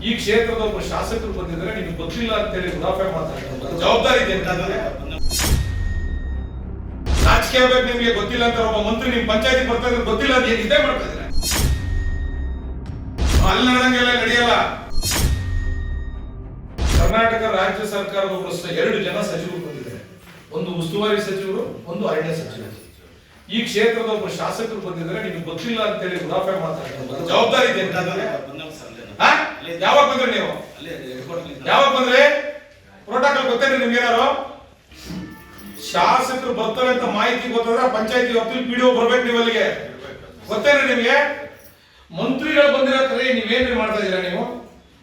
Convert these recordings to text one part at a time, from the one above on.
ಈ ಕ್ಷೇತ್ರದ ಒಬ್ಬ ಶಾಸಕರು ಬಂದಿದ್ರೆ ನಿಮ್ಗೆ ಗೊತ್ತಿಲ್ಲ ಅಂತೇಳಿ ಉಡಾಫೆ ಮಾತಾಡ್ತಾರೆ ಜವಾಬ್ದಾರಿ ಇದೆ. ರಾಜಕೀಯ ಬೇಕು ನಿಮ್ಗೆ ಗೊತ್ತಿಲ್ಲ ಅಂತ ಒಬ್ಬ ಮಂತ್ರಿ ನಿಮ್ ಪಂಚಾಯತಿ ಬರ್ತಾ ಇದ್ರೆ ಗೊತ್ತಿಲ್ಲ ಅಂತ ಹೇಳಿ ಇದೇ ಮಾಡ್ತಾ ಇದ್ರೆ ಅಲ್ಲಿ ನಡಂಗೆಲ್ಲ ನಡೆಯಲ್ಲ. ಕರ್ನಾಟಕ ರಾಜ್ಯ ಸರ್ಕಾರದ ಒಬ್ಬರು ಎರಡು ಜನ ಸಚಿವರು ಬಂದಿದ್ದಾರೆ. ಒಂದು ಉಸ್ತುವಾರಿ ಸಚಿವರು, ಒಂದು ಅರಣ್ಯ ಸಚಿವರು. ಈ ಕ್ಷೇತ್ರದ ಒಬ್ಬ ಶಾಸಕರು ಬಂದಿದ್ರೆ ನಿಮ್ಗೆ ಗೊತ್ತಿಲ್ಲ ಅಂತೇಳಿ ಮಾಡ್ತಾ ಮಾತಾಡ್ತಾರೆ ಜವಾಬ್ದಾರಿ ಇದೆ ಅಂತಂದ್ರೆ ಹಾ? ಯಾವಾಗ ಬಂದ್ರಿ ನೀವು ಯಾವಾಗ ಬಂದ್ರೆ? ಪ್ರೋಟೋಕಾಲ್ ಗೊತ್ತೇನ್ರಿ ನಿಮ್ಗೆ ಏನಾರು ಶಾಸಕರು ಬರ್ತಾರೆ ಅಂತ ಮಾಹಿತಿ ಗೊತ್ತಾದ್ರೆ ಪಂಚಾಯತಿ ವ್ಯಾಪ್ತಿಲಿ ಪಿ ಬರ್ಬೇಕು ನೀವು ಅಲ್ಲಿಗೆ ಗೊತ್ತೇನ್ರಿ ನಿಮ್ಗೆ? ಮಂತ್ರಿಗಳು ಬಂದಿರತ್ತಾರೆ ನೀವೇನ್ರಿ ಮಾಡ್ತಾ ಇದ್ದೀರಾ ನೀವು?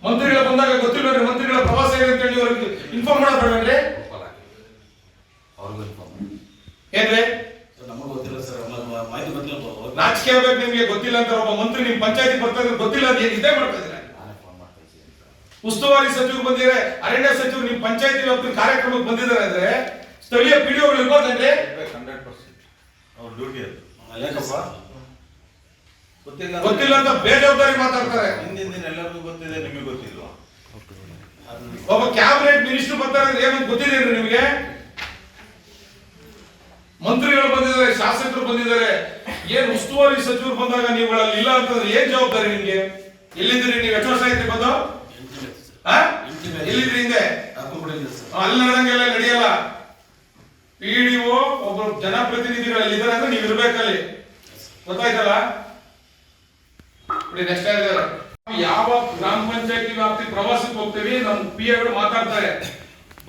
ಮಂತ್ರಿಗಳು ಬಂದಾಗ ಗೊತ್ತಿಲ್ಲ ಮಂತ್ರಿಗಳ ಪ್ರವಾಸ ಇದೆ ಅಂತ ಹೇಳಿ ಅವ್ರಿಗೆ ಇನ್ಫಾರ್ಮ್ ಮಾಡಬೇಡ್ರಿ ಏನ್ರಿ? ಗೊತ್ತಿಲ್ಲ ರಾಜಕೀಯ ಬೇಕು ನಿಮ್ಗೆ ಗೊತ್ತಿಲ್ಲ ಅಂತ ಒಬ್ಬ ಮಂತ್ರಿ ನಿಮ್ ಪಂಚಾಯತಿ ಬರ್ತಾ ಇದ್ರೆ ಗೊತ್ತಿಲ್ಲ ಅಂತ ಇದೇ ಮಾಡ್ತಾ ಇದೀರಾ ಉಸ್ತುವಾರಿ ಸಚಿವರು ಬಂದಿದ್ದಾರೆ. ಅರಣ್ಯ ಸಚಿವರು ನಿಮ್ಮ ಪಂಚಾಯತಿ ವ್ಯಾಪ್ತಿ ಕಾರ್ಯಕ್ರಮಕ್ಕೆ ಬಂದಿದ್ದಾರೆ ಅಂದ್ರೆ ಸ್ಥಳೀಯ ಪಿಡಿಒಗಳು ಇರ್ಬೋದನ್ರಿ ಅವ್ರ ಡ್ಯೂಟಿ ಅದು. ಗೊತ್ತಿಲ್ಲ ಗೊತ್ತಿಲ್ಲ ಅಂತ ಬೇಜವಾಬ್ದಾರಿ ಮಾತಾಡ್ತಾರೆ. ಹಿಂದಿನ ದಿನ ಎಲ್ಲರಿಗೂ ಗೊತ್ತಿದೆ ನಿಮಗೆ ಗೊತ್ತಿಲ್ವಾ? ಒಬ್ಬ ಕ್ಯಾಬಿನೆಟ್ ಮಿನಿಸ್ಟರ್ ಬರ್ತಾರೆ ಅಂದ್ರೆ ಏನು ಗೊತ್ತಿದೆ ನಿಮಗೆ? ಮಂತ್ರಿಗಳು ಬಂದಿದ್ದಾರೆ ಶಾಸಕರು ಬಂದಿದ್ದಾರೆ. ಏನ್ ಉಸ್ತುವಾರಿ ಸಚಿವರು ಬಂದಾಗ ನೀವುಗಳಲ್ಲಿ ಇಲ್ಲ ಅಂತಂದ್ರೆ ಏನ್ ಜವಾಬ್ದಾರಿ ನಿಮ್ಗೆ? ಎಲ್ಲಿದ್ದೀರಿ ನೀವು? ಎಷ್ಟು ವರ್ಷ ಆಯ್ತು ಬಂದು? ಎಲ್ಲಿದ್ರಿ ಹಿಂದೆ? ಅಲ್ಲಿ ನಡೆದಂಗೆಲ್ಲ ನಡೆಯಲ್ಲ. ಪಿಡಿಒ ಒಬ್ಬರು ಜನಪ್ರತಿನಿಧಿಗಳು ಅಲ್ಲಿ ಇದ್ದಾರೆ ಅಂದ್ರೆ ನೀವು ಇರ್ಬೇಕಲ್ಲಿ ಗೊತ್ತಾಯ್ತಲ್ಲ? ನೆಕ್ಸ್ಟ್ ಯಾವ ಗ್ರಾಮ ಪಂಚಾಯತಿ ವ್ಯಾಪ್ತಿ ಪ್ರವಾಸಕ್ಕೆ ಹೋಗ್ತೀವಿ ನಮ್ಮ ಪಿ ಎಗಳು ಮಾತಾಡ್ತಾರೆ.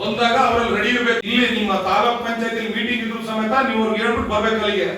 ಬಂದಾಗ ಅವರಲ್ಲಿ ರೆಡಿ ಇರ್ಬೇಕು. ಇಲ್ಲಿ ನಿಮ್ಮ ತಾಲೂಕ್ ಪಂಚಾಯತಿ ಮೀಟಿಂಗ್ ಇದ್ರು ಸಮೇತ ನೀವು ಅವ್ರಿಗೆ ಹೇಳ್ಬಿಟ್ಟು ಬರ್ಬೇಕು ಅಲ್ಲಿಗೆ.